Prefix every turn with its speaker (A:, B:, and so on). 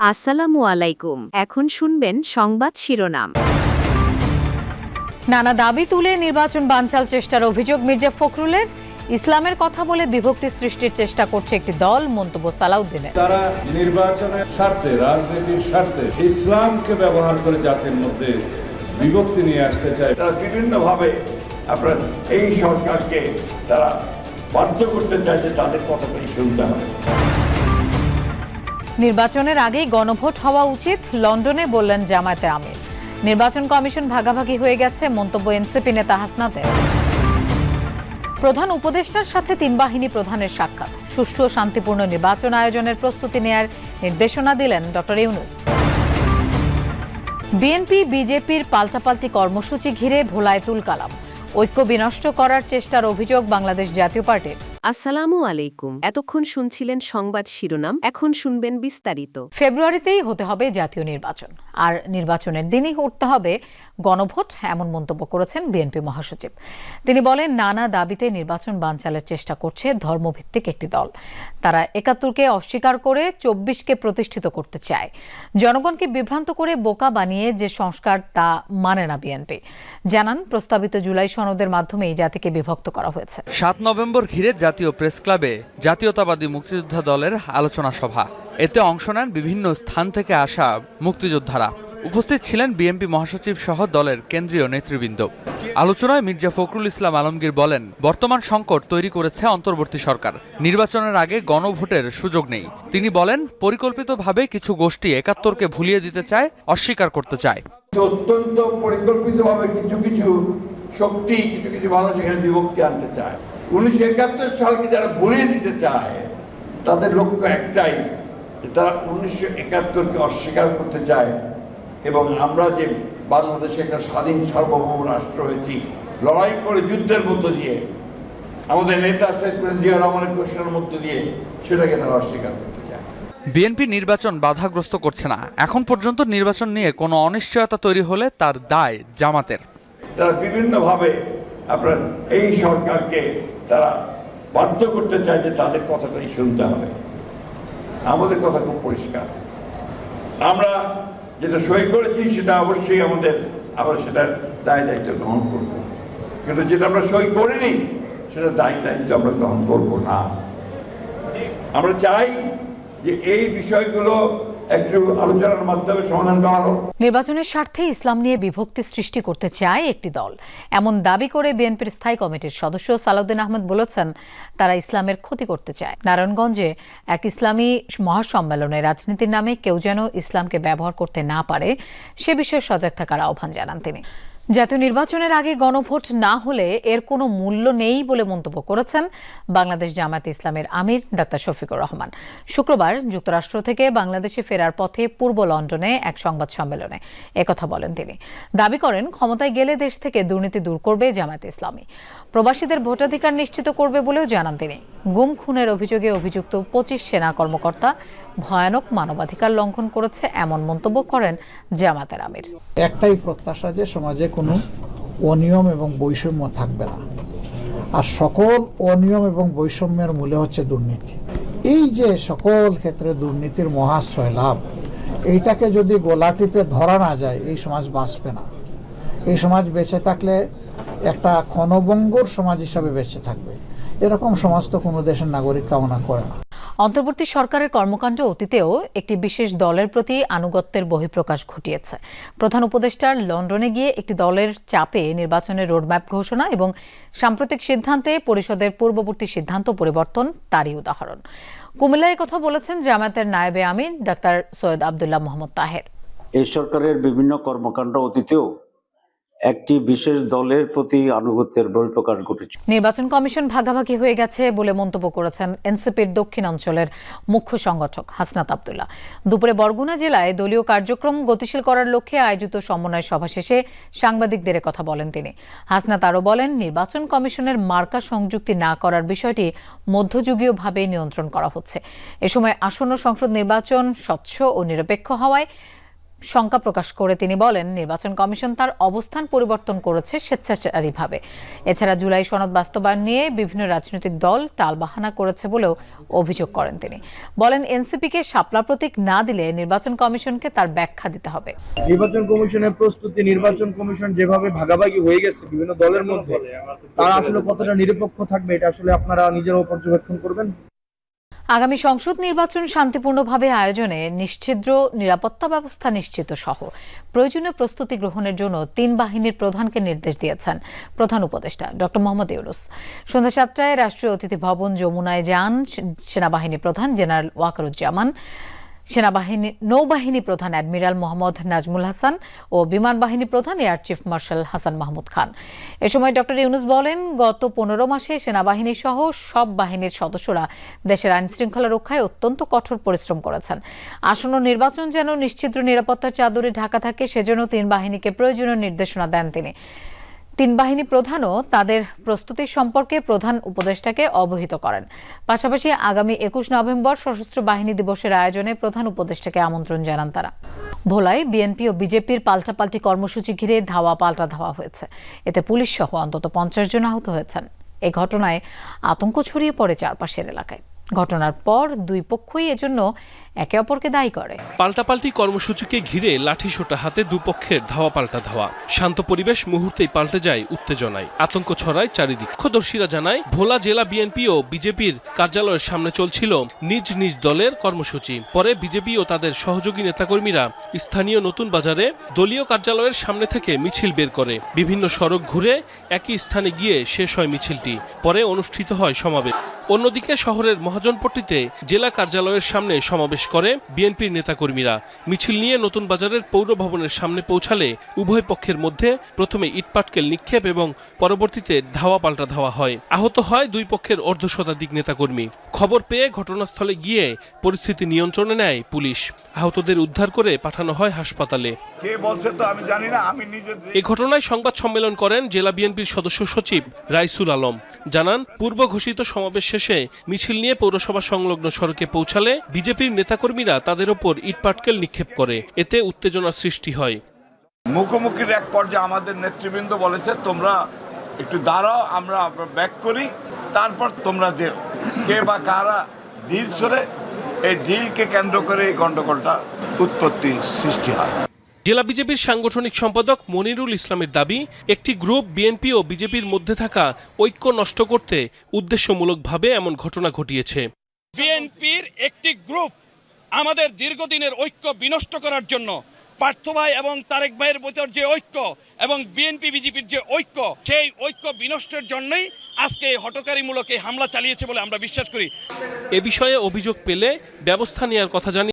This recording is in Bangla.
A: আসসালামু আলাইকুম। এখন শুনবেন সংবাদ শিরোনাম।
B: নানা দাবি তুলে নির্বাচন বানচাল চেষ্টার অভিযোগ মির্জা ফখরুলের। ইসলামের কথা বলে বিভক্তি সৃষ্টির চেষ্টা করছে একটি দল মন্তব্য সালাউদ্দিনের।
C: তারা নির্বাচনের স্বার্থে রাজনীতির স্বার্থে ইসলামকে ব্যবহার করে জাতির মধ্যে বিভক্তি নিয়ে আসতে চায়।
D: তারা বিভিন্নভাবে আপনার এই সরকারকে তারা বাধ্য করতে চায় যে তাদের কথাটাই শুনতে হবে।
B: নির্বাচনের আগেই গণভোট হওয়া উচিত লন্ডনে বললেন জামায়াতের আমির। নির্বাচন কমিশন ভাগাভাগি হয়ে গেছে, মন্তব্য এনসিপি নেতা হাসনাতের। প্রধান উপদেষ্টার সাথে তিন বাহিনী প্রধানের সাক্ষাৎ। সুষ্ঠু ও শান্তিপূর্ণ নির্বাচন আয়োজনের প্রস্তুতি নেয়ার নির্দেশনা দিলেন ডক্টর ইউনুস। বিএনপি, বিজেপির পাল্টাপাল্টি কর্মসূচি ঘিরে ভোলায় তুল কালাম ঐক্য বিনষ্ট করার চেষ্টার অভিযোগ বাংলাদেশ জাতীয় পার্টির।
A: আসসালামু আলাইকুম। এতক্ষণ শুনছিলেন সংবাদ শিরোনাম এখন শুনবেন বিস্তারিত।
B: ফেব্রুয়ারিতেই হতে হবে জাতীয় নির্বাচন। আর নির্বাচনের দিনই উঠতে হবে গণভোট, এমন মন্তব্য করেছেন বিএনপি মহাসচিব। তিনি বলেন, নানা দাবিতে নির্বাচন বানচালের চেষ্টা করছে ধর্মভিত্তিক একটি দল। তারা একাত্তরকে অস্বীকার করে চব্বিশকে প্রতিষ্ঠিত করতে চায়। জনগণকে বিভ্রান্ত করে বোকা বানিয়ে যে সংস্কার তা মানে না বিএনপি। জানান, প্রস্তাবিত জুলাই সনদের মাধ্যমে এই জাতিকে বিভক্ত করা হয়েছে।
E: সাত নভেম্বর ঘিরে জাতীয় প্রেস ক্লাবে জাতীয়তাবাদী মুক্তিযোদ্ধা দলের আলোচনা সভা। এতে অংশ নেন বিভিন্ন স্থান থেকে আসা মুক্তিযোদ্ধারা। উপস্থিত ছিলেন বিএনপি মহাসচিব সহ দলের কেন্দ্রীয় নেতৃবৃন্দ। আলোচনায় মির্জা ফখরুল ইসলাম আলমগীর বলেন, বর্তমান সংকট তৈরি করেছে অন্তর্বর্তী সরকার। নির্বাচনের আগে গণভোটের সুযোগ নেই। তিনি বলেন, পরিকল্পিতভাবে কিছু গোষ্ঠী একাত্তরকে ভুলিয়ে দিতে চায়, অস্বীকার করতে চায়।
D: অত্যন্ত পরিকল্পিতভাবে কিছু কিছু শক্তি, কিছু কিছু মানুষ এখানে বিভক্তি আনতে চায়। উনিশশো একাত্তর সালকে যারা ভুলিয়ে দিতে চায়, তাদের লক্ষ্য একটাই তারা উনিশশো একাত্তরকে অস্বীকার করতে চায়। এবং আমরা যে বাংলাদেশে একটা স্বাধীন সার্বভৌম রাষ্ট্র হয়েছি লড়াই করে যুদ্ধের মধ্য দিয়ে আমাদের নেতা শেখ জিয়া রহমানের ঘোষণার মধ্য দিয়ে সেটাকে তারা অস্বীকার করতে চায়।
E: বিএনপি নির্বাচন বাধাগ্রস্ত করছে না। এখন পর্যন্ত নির্বাচন নিয়ে কোনো অনিশ্চয়তা তৈরি হলে তার দায় জামাতের।
D: তারা বিভিন্নভাবে আপনার এই সরকারকে তারা বাধ্য করতে চায় যে তাদের কথাটাই শুনতে হবে। আমাদের কথা খুব পরিষ্কার। আমরা যেটা সই করেছি, সেটা অবশ্যই আমাদের, আমরা সেটার দায় দায়িত্ব গ্রহণ করব। কিন্তু যেটা আমরা সই করিনি, সেটা দায় দায়িত্ব আমরা গ্রহণ করব না। আমরা চাই যে এই বিষয়গুলো একটু আলোচনার মাধ্যমে সমাধান করা হোক।
B: নির্বাচনের স্বার্থে ইসলাম নিয়ে বিভক্তি সৃষ্টি করতে চায় একটি দল। এমন দাবি করে বিএনপির স্থায়ী কমিটির সদস্য সালাউদ্দিন আহমদ বলেছেন, তারা ইসলামের ক্ষতি করতে চায়। নারায়ণগঞ্জে এক ইসলামী মহাসম্মেলনে রাজনীতির নামে কেউ যেন ইসলামকে ব্যবহার করতে না পারে, সে বিষয়ে সজাগ থাকার আহ্বান জানান তিনি। জাতীয় নির্বাচনের আগে গণভোট না হলে এর কোনো মূল্য নেই বলে মন্তব্য করেছেন বাংলাদেশ জামায়াত ইসলামের আমির ডাক্তার শফিকুর রহমান। শুক্রবার যুক্তরাষ্ট্র থেকে বাংলাদেশে ফেরার পথে পূর্ব লন্ডনে এক সংবাদ সম্মেলনে একথা বলেন তিনি। দাবি করেন, ক্ষমতায় গেলে দেশ থেকে দুর্নীতি দূর করবে জামায়াত ইসলামী। প্রবাসীদের ভোটাধিকার নিশ্চিত করবে বলেও জানান তিনি। গুম খুনের অভিযোগে অভিযুক্ত পঁচিশ সেনা কর্মকর্তা ভয়ানক মানবাধিকার লঙ্ঘন করেছে এমন মন্তব্য করেন জামাতের আমির।
F: একটাই প্রত্যাশা যে সমাজে কোনো অনিয়ম এবং বৈষম্য থাকবে না। আর সকল অনিয়ম এবং বৈষম্যের মূলে হচ্ছে দুর্নীতি। এই যে সকল ক্ষেত্রে দুর্নীতির মহাশ্রয় লাভ, এইটাকে যদি গোলা টিপে ধরা না যায়, এই সমাজ বাঁচবে না। এই সমাজ বেঁচে থাকলে একটা ক্ষণভঙ্গুর সমাজ হিসাবে বেঁচে থাকবে। এরকম সমাজ তো কোনো দেশের নাগরিক কামনা করে না।
B: অন্তর্বর্তী সরকারের কর্মকাণ্ড অতীতেও একটি বিশেষ দলের প্রতি আনুগত্যের বহিঃপ্রকাশ ঘটিয়েছে। প্রধান উপদেষ্টার লন্ডনে গিয়ে একটি দলের চাপে নির্বাচনের রোডম্যাপ ঘোষণা এবং সাম্প্রতিক সিদ্ধান্তে পরিষদের পূর্ববর্তী সিদ্ধান্ত পরিবর্তন তারই উদাহরণ। কুমিল্লায় কথা বলেছেন জামায়াতের নায়েবে আমির, ডাক্তার সৈয়দ আবদুল্লাহ মোহাম্মদ তাহের।
G: এই সরকারের বিভিন্ন কর্মকাণ্ড অতীতেও একটি বিশেষ দলের প্রতি আনুগত্যের বহিঃপ্রকাশ ঘটেছে।
B: নির্বাচন কমিশন ভাগাভাগি হয়ে গেছে বলে মন্তব্য করেছেন এনসিপির দক্ষিণ অঞ্চলের মুখ্য সংগঠক হাসনাত আবদুল্লাহ। দুপুরে বরগুনা জেলায় দলীয় কার্যক্রম গতিশীল করার লক্ষ্যে আয়োজিত সমন্বয় সভা শেষে সাংবাদিকদের কথা বলেন তিনি। হাসনাত আরও বলেন, নির্বাচন কমিশনের মার্কা সংযুক্তি না করার বিষয়টি মধ্যযুগীয়ভাবে নিয়ন্ত্রণ করা হচ্ছে। এ সময় আসন্ন সংসদ নির্বাচন স্বচ্ছ ও নিরপেক্ষ হওয়ায় শঙ্কা প্রকাশ করে তিনি বলেন, নির্বাচন কমিশন তার অবস্থান পরিবর্তন করেছে স্বেচ্ছাচারীভাবে। এছাড়া জুলাই সনদ বাস্তবায়ন নিয়ে বিভিন্ন রাজনৈতিক দল টালবাহানা করেছে বলেও অভিযোগ করেন তিনি। বলেন, এনসিপিকে শাপলা প্রতীক না দিলে নির্বাচন কমিশনকে তার ব্যাখ্যা দিতে হবে।
H: নির্বাচন কমিশনের প্রস্তুতি, নির্বাচন কমিশন যেভাবে ভাগাভাগি হয়ে গেছে বিভিন্ন দলের মধ্যে, তারা আসলে কতটা নিরপেক্ষ থাকবে এটা আসলে আপনারা নিজেরাও পর্যবেক্ষণ করবেন।
B: আগামী সংসদ নির্বাচন শান্তিপূর্ণভাবে আয়োজনে নিশ্ছিদ্র নিরাপত্তা ব্যবস্থা নিশ্চিত সহ। প্রয়োজনীয় প্রস্তুতি গ্রহণের জন্য তিন বাহিনীর প্রধানকে নির্দেশ দিয়েছেন প্রধান উপদেষ্টা ডক্টর মোহাম্মদ ইউনুস। সন্ধ্যা সাতটায় রাষ্ট্রীয় অতিথি ভবন যমুনায় যান সেনাবাহিনী প্রধান জেনারেল ওয়াকারুজ্জামান। সেনাবাহিনী, নৌবাহিনী প্রধান অ্যাডমিরাল মোহাম্মদ নাজমুল হাসান ও বিমান বাহিনী প্রধান air chief marshal Hasan Mahmud Khan. এ সময় ডক্টর ইউনুস বলেন, গত পনেরো মাসে সেনাবাহিনী সহ সব বাহিনীর সদস্যরা দেশের আইন শৃঙ্খলা রক্ষায় অত্যন্ত কঠোর পরিশ্রম করেছেন। আসন্ন নির্বাচন যেন নিশ্চিদ্র নিরাপত্তার চাদরে ঢাকা থাকে, সেজন্য তিন বাহিনীকে প্রয়োজনীয় নির্দেশনা দেন তিনি। তিন বাহিনী প্রধানও তাদের প্রস্তুতি সম্পর্কে প্রধান উপদেষ্টাকে অবহিত করেন। পাশাপাশি আগামী একুশ নভেম্বর সশস্ত্র বাহিনী দিবসের আয়োজনে প্রধান উপদেষ্টাকে আমন্ত্রণ জানান তারা। ভোলায় বিএনপি ও বিজেপির পাল্টাপাল্টি কর্মসূচি ঘিরে ধাওয়া পাল্টা ধাওয়া হয়েছে। এতে পুলিশ সহ অন্তত পঞ্চাশ জন আহত হয়েছেন। এ ঘটনায় আতঙ্ক ছড়িয়ে পড়ে চারপাশের এলাকায়। ঘটনার পর দুই পক্ষই এজন্য একে অপরকে দায়ী করে।
I: পাল্টাপাল্টি কর্মসূচিকে ঘিরে লাঠিসোঁটা হাতে দুপক্ষের ধাওয়া পাল্টা ধাওয়া। শান্ত পরিবেশ মুহূর্তেই পাল্টে যায় উত্তেজনায়। আতঙ্ক ছড়ায় চারিদিক। ক্ষদর্শীরা জানায়, ভোলা জেলা বিএনপি ও বিজেপির কার্যালয়ের সামনে চলছিল নিজ নিজ দলের কর্মসূচি। পরে বিজেপি ও তাদের সহযোগী নেতাকর্মীরা স্থানীয় নতুন বাজারে দলীয় কার্যালয়ের সামনে থেকে মিছিল বের করে। বিভিন্ন সড়ক ঘুরে একই স্থানে গিয়ে শেষ হয় মিছিলটি। পরে অনুষ্ঠিত হয় সমাবেশ। অন্যদিকে শহরের মহাজনপট্টিতে জেলা কার্যালয়ের সামনে সমাবেশ করে বিএনপির নেতাকর্মীরা। মিছিল নিয়ে নতুন বাজারের পৌর ভবনের সামনে পৌঁছালে উভয় পক্ষের মধ্যে প্রথমে ইটপাটকেল নিক্ষেপ এবং পরবর্তীতে ধাওয়া পাল্টা ধাওয়া হয়। আহত হয় দুই পক্ষের অর্ধশতাধিক নেতাকর্মী। খবর পেয়ে ঘটনাস্থলে গিয়ে পরিস্থিতি নিয়ন্ত্রণে নেয় পুলিশ। আহতদের উদ্ধার করে পাঠানো হয় হাসপাতালে।
D: কে বলছে তো আমি জানি না আমি নিজে
I: এ ঘটনায় সংবাদ সম্মেলন করেন জেলা বিএনপির সদস্য সচিব রাইসুল আলম। জানান পূর্ব ঘোষিত সমাবেশ শেষে মিছিল নিয়ে পৌরসভা সংলগ্ন সড়কে পৌঁছালে বিজেপির নেতাকর্মীরা তাদের ওপর ইটপাটকেল নিক্ষেপ করে। এতে উত্তেজনার সৃষ্টি হয়।
D: মুখোমুখির এক পর্যায়ে আমাদের নেতৃবৃন্দ বলেছে তোমরা একটু দাঁড়াও আমরা ব্যাক করি। তারপর তোমরা যে কে বা কারা ডিল সরে এই ডিলকে কেন্দ্র করে এই গন্ডগোলটা উৎপত্তি সৃষ্টি হয়।
I: জেলা বিজেপির সাংগঠনিক সম্পাদক মনিরুল ইসলামের দাবি একটি গ্রুপ বিএনপি ও বিজেপির মধ্যে থাকা ঐক্য নষ্ট করতে উদ্দেশ্যমূলকভাবে এমন ঘটনা ঘটিয়েছে।
J: বিএনপির একটি গ্রুপ আমাদের দীর্ঘদিনের ঐক্য বিনষ্ট করার জন্য পার্থ ভাই এবং তারেক ভাইয়ের ভিতর যে ঐক্য এবং বিএনপি, বিজেপির যে ঐক্য, সেই ঐক্য বিনষ্টের জন্যই আজকে হটকারীমূলক এই হামলা চালিয়েছে বলে আমরা বিশ্বাস করি।
I: এ বিষয়ে অভিযোগ পেলে ব্যবস্থা নেওয়ার কথা জানিয়ে